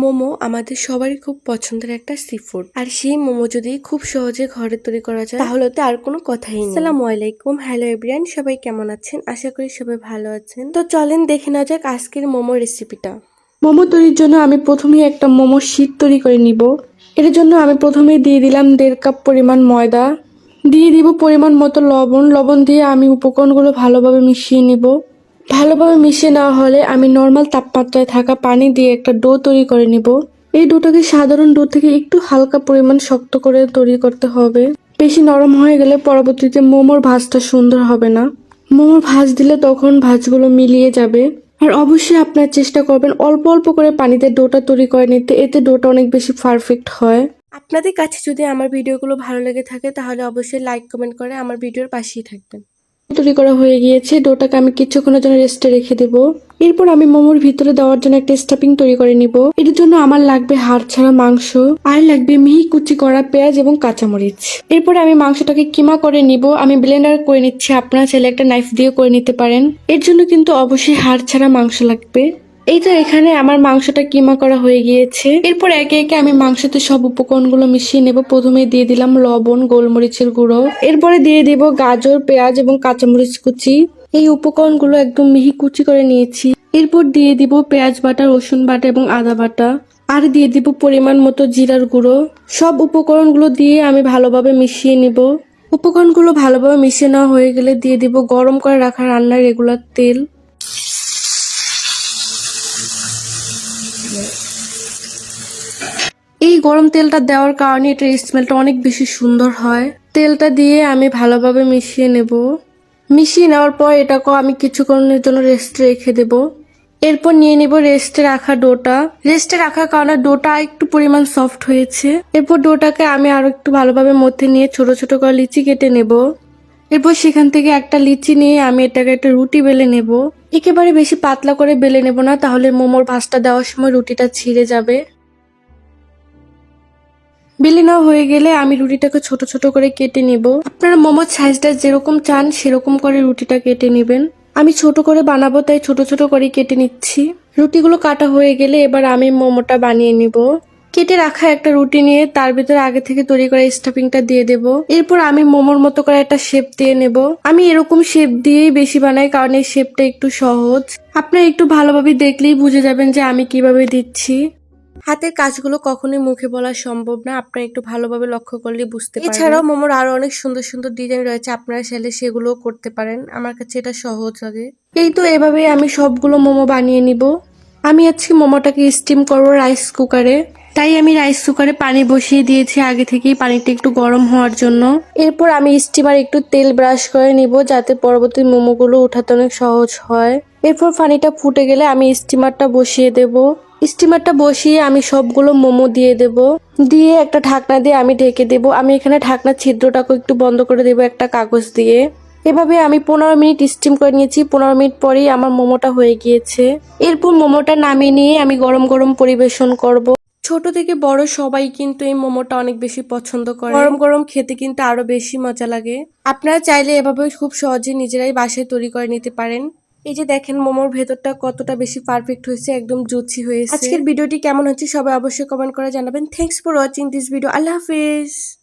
মোমো আমাদের সবারই খুব পছন্দের একটা সি ফুড আর সেই মোমো যদি খুব সহজে ঘরে তৈরি করা যায় তাহলে তো আর কোনো কথাই নেই। আসসালামু আলাইকুম। হ্যালো এভরিয়ান সবাই কেমন আছেন? আশা করি সবাই ভালো আছেন। তো চলেন দেখে নেওয়া যাক আজকের মোমো রেসিপিটা মোমো তৈরির জন্য আমি প্রথমেই একটা মোমো শীট তৈরি করে নিব। এর জন্য আমি প্রথমে দিয়ে দিলাম দেড় কাপ পরিমাণ ময়দা। দিয়ে দিব পরিমাণ মতো লবণ। লবণ দিয়ে আমি উপকরণগুলো ভালোভাবে মিশিয়ে নিব। ভালোভাবে মিশিয়ে নেওয়া হলে আমি নর্মাল তাপমাত্রায় থাকা পানি দিয়ে একটা ডো তৈরি করে নিব। এই ডোটাকে সাধারণ ডো থেকে একটু হালকা পরিমাণ শক্ত করে তৈরি করতে হবে। বেশি নরম হয়ে গেলে পরবর্তীতে মোমোর ভাজটা সুন্দর হবে না। মোমোর ভাজ দিলে তখন ভাজগুলো মিলিয়ে যাবে। আর অবশ্যই আপনার চেষ্টা করবেন অল্প অল্প করে পানিতে ডোটা তৈরি করে নিতে, এতে ডোটা অনেক বেশি পারফেক্ট হয়। আপনাদের কাছে যদি আমার ভিডিওগুলো ভালো লেগে থাকে, তাহলে অবশ্যই লাইক কমেন্ট করে আমার ভিডিওর পাশেই থাকবেন। তৈরি করা হয়ে গিয়েছে। ডোটাকে আমি কিছুক্ষণের জন্য রেস্টে রেখে দেব। এরপর আমি মোমোর ভিতরে দেওয়ার জন্য একটা স্টাফিং তৈরি করে নিব। এর জন্য আমার লাগবে হাড় ছাড়া মাংস, আর লাগবে মিহি কুচি করা পেঁয়াজ এবং কাঁচামরিচ। এরপর আমি মাংসটাকে কিমা করে নিব। আমি ব্লেন্ডার করে নিচ্ছি। আপনারা চাইলে একটা নাইফ দিয়ে করে নিতে পারেন। এর জন্য কিন্তু অবশ্যই হাড় ছাড়া মাংস লাগবে। এই তো এখানে আমার মাংসটা কিমা করা হয়ে গিয়েছে। এরপর একে একে আমি মাংসতে সব উপকরণগুলো মিশিয়ে নেব। প্রথমে দিয়ে দিলাম লবণ, গোলমরিচের গুঁড়ো। এরপরে দিয়ে দিব গাজর, পেঁয়াজ এবং কাঁচামরিচ কুচি। এই উপকরণগুলো একদম মিহি কুচি করে নিয়েছি। এরপর দিয়ে দিব পেঁয়াজ বাটা, রসুন বাটা এবং আদা বাটা। আর দিয়ে দিব পরিমাণ মতো জিরার গুঁড়ো। সব উপকরণগুলো দিয়ে আমি ভালোভাবে মিশিয়ে নিব। উপকরণগুলো ভালোভাবে মিশিয়ে নেওয়া হয়ে গেলে দিয়ে দিব গরম করে রাখা রান্নার রেগুলার তেল। এই গরম তেলটা দেওয়ার কারণে এটার স্মেলটা অনেক বেশি সুন্দর হয়। তেলটা দিয়ে আমি ভালোভাবে মিশিয়ে নেব। মিশিয়ে নেওয়ার পর এটাকেও আমি কিছুক্ষণের জন্য রেস্টে রেখে দেব। এরপর নিয়ে নেব রেস্টে রাখা ডোটা। রেস্টে রাখার কারণে ডোটা একটু পরিমাণ সফট হয়েছে। এরপর ডোটাকে আমি আরও একটু ভালোভাবে মধ্যে নিয়ে ছোট ছোট করে লিচি কেটে নেব। এরপর সেখান থেকে একটা লিচি নিয়ে আমি এটাকে একটা রুটি বেলে নেব। একেবারে বেশি পাতলা করে বেলে নেব না, তাহলে মোমোর ভাজটা দেওয়ার সময় রুটিটা ছিঁড়ে যাবে। বেলে নেওয়া হয়ে গেলে আমি রুটিটাকে ছোট ছোট করে কেটে নিব। আপনারা মোমোর সাইজটা যেরকম চান, সেরকম করে রুটিটা কেটে নেবেন। আমি ছোট করে বানাবো, তাই ছোট ছোট করে কেটে নিচ্ছি। রুটিগুলো কাটা হয়ে গেলে এবার আমি মোমোটা বানিয়ে নিব। কেটে রাখা একটা রুটি নিয়ে তার ভিতরে আগে থেকে তৈরি করা স্টাফিংটা দিয়ে দেব। এরপর আমি মোমোর মতো করে একটা শেপ দিয়ে নেব। আমি এরকম শেপ দিয়েই বেশি বানাই কারণ এই শেপটা একটু সহজ। আপনারা একটু ভালোভাবে দেখলেই বুঝে যাবেন যে আমি কীভাবে দিচ্ছি। হাতের কাজগুলো কখনোই মুখে বলা সম্ভব না। আপনারা একটু ভালোভাবে লক্ষ্য করলে বুঝতে পারবেন। এছাড়াও মোমোর আরও অনেক সুন্দর সুন্দর ডিজাইন রয়েছে। আপনারা চাইলে সেগুলোও করতে পারেন। আমার কাছে এটা সহজ লাগে। এই তো এভাবে আমি সবগুলো মোমো বানিয়ে নিব। আমি আজকে মোমোটাকে স্টিম করব রাইস কুকারে তাই আমি রাইস কুকারে পানি বসিয়ে দিয়েছি আগে থেকেই। পানিটা একটু গরম হওয়ার জন্য। এরপর আমি স্টিমার একটু তেল ব্রাশ করে নিব যাতে পরবর্তী মোমোগুলো উঠাতে অনেক সহজ হয়। এরপর পানিটা ফুটে গেলে আমি স্টিমারটা বসিয়ে দেব। স্টিমারটা বসিয়ে আমি সবগুলো মোমো দিয়ে দেব। দিয়ে একটা ঢাকনা দিয়ে আমি ঢেকে দেব। আমি এখানে ঢাকনার ছিদ্রটাকে একটু বন্ধ করে দেব একটা কাগজ দিয়ে। এভাবে আমি পনেরো মিনিট স্টিম করে নিয়েছি। পনেরো মিনিট পরেই আমার মোমোটা হয়ে গিয়েছে। এরপর মোমোটা নামিয়ে নিয়ে আমি গরম গরম পরিবেশন করব। ছোট থেকে বড় সবাই কিন্তু এই মোমোটা অনেক বেশি পছন্দ করে। গরম গরম খেতে কিন্তু আরও বেশি মজা লাগে। আপনারা চাইলে এভাবে খুব সহজে নিজেরাই বাসায় তৈরি করে নিতে পারেন। এই যে দেখেন মোমোর ভেতরটা কতটা বেশি পারফেক্ট হয়েছে, একদম জুচি হয়েছে। আজকের ভিডিওটি কেমন হচ্ছে সবাই অবশ্যই কমেন্ট করে জানাবেন। Thanks for watching this video Allah Hafiz.